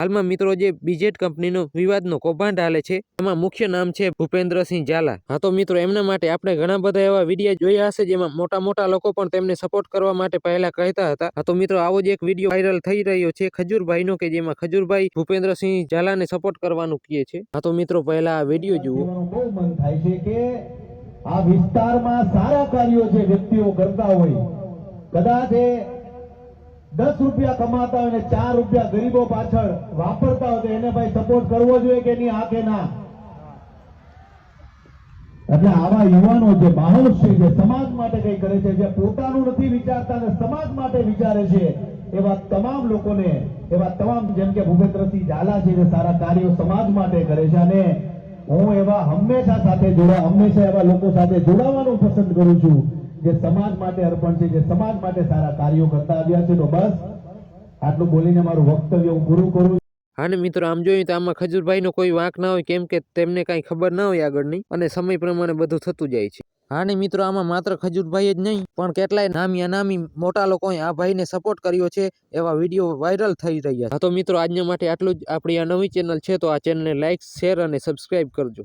હાલમાં મિત્રો જે બીજેટ કંપનીનો વિવાદનો કૌભાંડ હાલે છે, એમાં મુખ્ય નામ છે ભૂપેન્દ્રસિંહ ઝાલા. હા, તો મિત્રો, એમના માટે આપણે ઘણા બધા એવા વીડિયો જોયા હશે જેમાં મોટા મોટા લોકો પણ તેમને સપોર્ટ કરવા માટે પહેલા કહેતા હતા. હા, તો મિત્રો, આવો જ એક વીડિયો વાયરલ થઈ રહ્યો છે ખજૂરભાઈનો કે જેમાં ખજૂરભાઈ ભૂપેન્દ્રસિંહ ઝાલાને સપોર્ટ કરવાનું કહે છે. હા, તો મિત્રો, પહેલા આ વીડિયો જુઓ. બહુ મન થાય છે કે આ વિસ્તારમાં સારા કાર્યો જે વ્યક્તિઓ કરતા હોય, કદાચ દસ રૂપિયા કમાતા હોય ને ચાર રૂપિયા ગરીબો પાછળ વાપરતા હોય તો એને ભાઈ સપોર્ટ કરવો જોઈએ કે એની આ કે ના? એટલે આવા યુવાનો જે માહોલ છે, જે સમાજ માટે કઈ કરે છે, જે પોતાનું નથી વિચારતા અને સમાજ માટે વિચારે છે, એવા તમામ લોકોને, એવા તમામ જેમ કે ભૂપેન્દ્રસિંહ ઝાલા છે, જે સારા કાર્યો સમાજ માટે કરે છે અને હું એવા હંમેશા સાથે જોડા, હંમેશા એવા લોકો સાથે જોડાવાનું પસંદ કરું છું. જે સમાજ માટે અર્પણ છે, જે સમાજ માટે સારા કાર્યો કરતા આવ્યા છે, તો બસ આટલું બોલીને મારું વક્તવ્ય હું પૂરું કરું અને મિત્રો, આમ જોયું તો આમાં ખજૂરભાઈનો કોઈ વાંક ના હોય, કેમ કે તેમને કાંઈ ખબર ના હોય આગળની, અને સમય પ્રમાણે બધું થતું જાય છે. હા ને મિત્રો, આમાં માત્ર ખજૂરભાઈ જ નહીં, પણ કેટલાય નામી અનામી મોટા લોકોએ આ ભાઈને સપોર્ટ કર્યો છે, એવા વીડિયો વાયરલ થઈ રહ્યા તો મિત્રો, આજના માટે આટલું જ. આપણી આ નવી ચેનલ છે, તો આ ચેનલને લાઇક શેર અને સબસ્ક્રાઇબ કરજો.